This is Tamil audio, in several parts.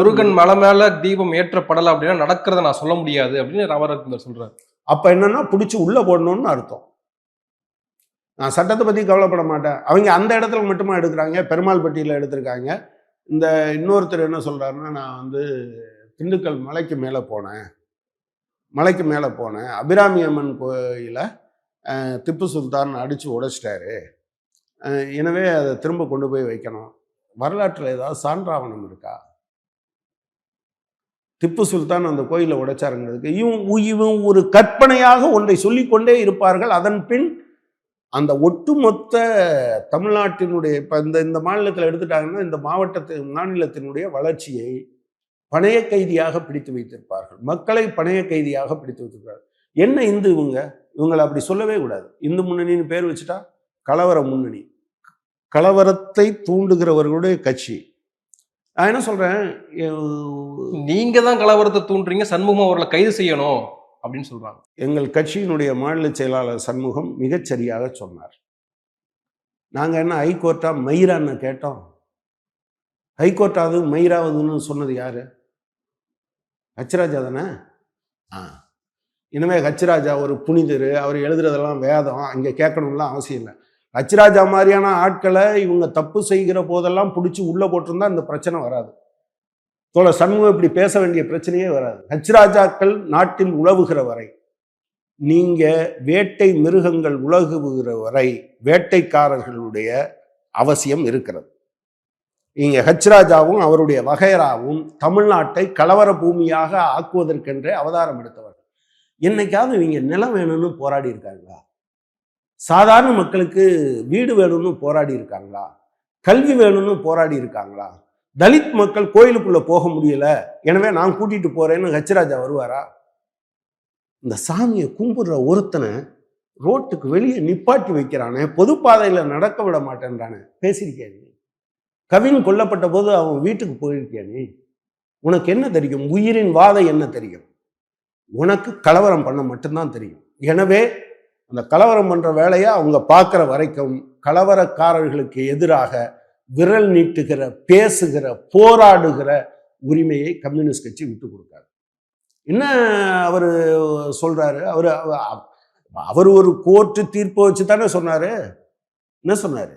முருகன் மலை மேல தீபம் ஏற்றப்படலை அப்படின்னா நடக்கிறத நான் சொல்ல முடியாது அப்படின்னு ராமரத்னர் சொல்றாரு. அப்ப என்னன்னா பிடிச்சி உள்ள போடணும்னு அர்த்தம். நான் சட்டத்தை பத்தி கவலைப்பட மாட்டேன். அவங்க அந்த இடத்துல மட்டுமா எடுக்கிறாங்க? பெருமாள்பட்டியில எடுத்திருக்காங்க. இந்த இன்னொருத்தர் என்ன சொல்றாருன்னா நான் வந்து திண்டுக்கல் மலைக்கு மேலே போனேன். மலைக்கு மேலே போனேன். அபிராமி அம்மன் கோயிலை திப்பு சுல்தான் அடித்து உடைச்சிட்டாரு. எனவே அதை திரும்ப கொண்டு போய் வைக்கணும். வரலாற்றில் ஏதாவது சான்றாவணம் இருக்கா? திப்பு சுல்தான் அந்த கோயிலை உடைச்சாருங்கிறதுக்கு. இவன் இவன் ஒரு கற்பனையாக ஒன்றை சொல்லிக்கொண்டே இருப்பார்கள். அதன் பின் அந்த ஒட்டுமொத்த தமிழ்நாட்டினுடைய இப்போ இந்த இந்த மாநிலத்தில் எடுத்துட்டாங்கன்னா இந்த மாவட்டத்து மாநிலத்தினுடைய வளர்ச்சியை பணைய கைதியாக பிடித்து வைத்திருப்பார்கள். மக்களை பணைய கைதியாக பிடித்து வைத்திருப்பார்கள். என்ன இந்து இவங்க? இவங்களை அப்படி சொல்லவே கூடாது. இந்து முன்னணின்னு பேர் வச்சுட்டா கலவர முன்னணி. கலவரத்தை தூண்டுகிறவர்களுடைய கட்சி. நான் என்ன சொல்றேன்? நீங்க தான் கலவரத்தை தூண்டுறீங்க சண்முகம் அவர்களை கைது செய்யணும் அப்படின்னு சொல்றாங்க. எங்கள் கட்சியினுடைய மாநில செயலாளர் சண்முகம் மிகச்சரியாக சொன்னார். நாங்க என்ன ஹைகோர்ட்டா மயிரான்னு கேட்டோம். ஹைகோர்ட்டாவது மயிராவதுன்னு சொன்னது யாரு? ஹச்ராஜா தானே? ஆ. இனிமே ஹச்ராஜா ஒரு புனிதர் அவர் எழுதுறதெல்லாம் வேதம் அங்கே கேட்கணும்லாம் அவசியம் இல்லை. ஹச்ராஜா மாதிரியான ஆட்களை இவங்க தப்பு செய்கிற போதெல்லாம் பிடிச்சி உள்ளே போட்டிருந்தா இந்த பிரச்சனை வராது. தோழ சண்முகம் இப்படி பேச வேண்டிய பிரச்சனையே வராது. ஹச்ராஜாக்கள் நாட்டில் உழவுகிற வரை நீங்க வேட்டை மிருகங்கள் உலகுகிற வரை வேட்டைக்காரர்களுடைய அவசியம் இருக்கிறது. நீங்கள் ஹச்ராஜாவும் அவருடைய வகைராவும் தமிழ்நாட்டை கலவர பூமியாக ஆக்குவதற்கென்றே அவதாரம் எடுத்தவர்கள். என்னைக்காவது இவங்க நிலம் வேணும்னு போராடி இருக்காங்களா? சாதாரண மக்களுக்கு வீடு வேணும்னு போராடி இருக்காங்களா? கல்வி வேணும்னு போராடி இருக்காங்களா? தலித் மக்கள் கோயிலுக்குள்ள போக முடியல. எனவே நான் கூட்டிட்டு போறேன்னு ஹச்சராஜா வருவாரா? இந்த சாமியை கும்பிடுற ஒருத்தனை ரோட்டுக்கு வெளியே நிப்பாட்டி வைக்கிறானே பொதுப்பாதையில நடக்க விட மாட்டேன்றானே. பேசியிருக்கியா நீ? கவின் கொல்லப்பட்ட போது அவன் வீட்டுக்கு போயிருக்கியா நீ? உனக்கு என்ன தெரியும்? உயிரின் வாதை என்ன தெரியும்? உனக்கு கலவரம் பண்ண மட்டும்தான் தெரியும். எனவே அந்த கலவரம் பண்ணுற வேலையை அவங்க பார்க்குற வரைக்கும் கலவரக்காரர்களுக்கு எதிராக விரல் நீட்டுகிற பேசுகிற போராடுகிற உரிமையை கம்யூனிஸ்ட் கட்சி விட்டு கொடுக்காது. என்ன அவர் சொல்கிறாரு அவர் அவர் ஒரு கோர்ட்டு தீர்ப்பை வச்சு தானே சொன்னார். என்ன சொன்னார்?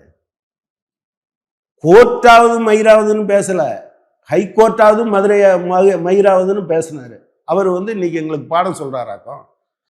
கோர்ட்டாவது மயிராவதுன்னு பேசலை. ஹைகோர்ட்டாவது மதுரை மயிராவதுன்னு பேசினாரு. அவர் வந்து இன்னைக்கு எங்களுக்கு பாடம் சொல்றாராக்கம்.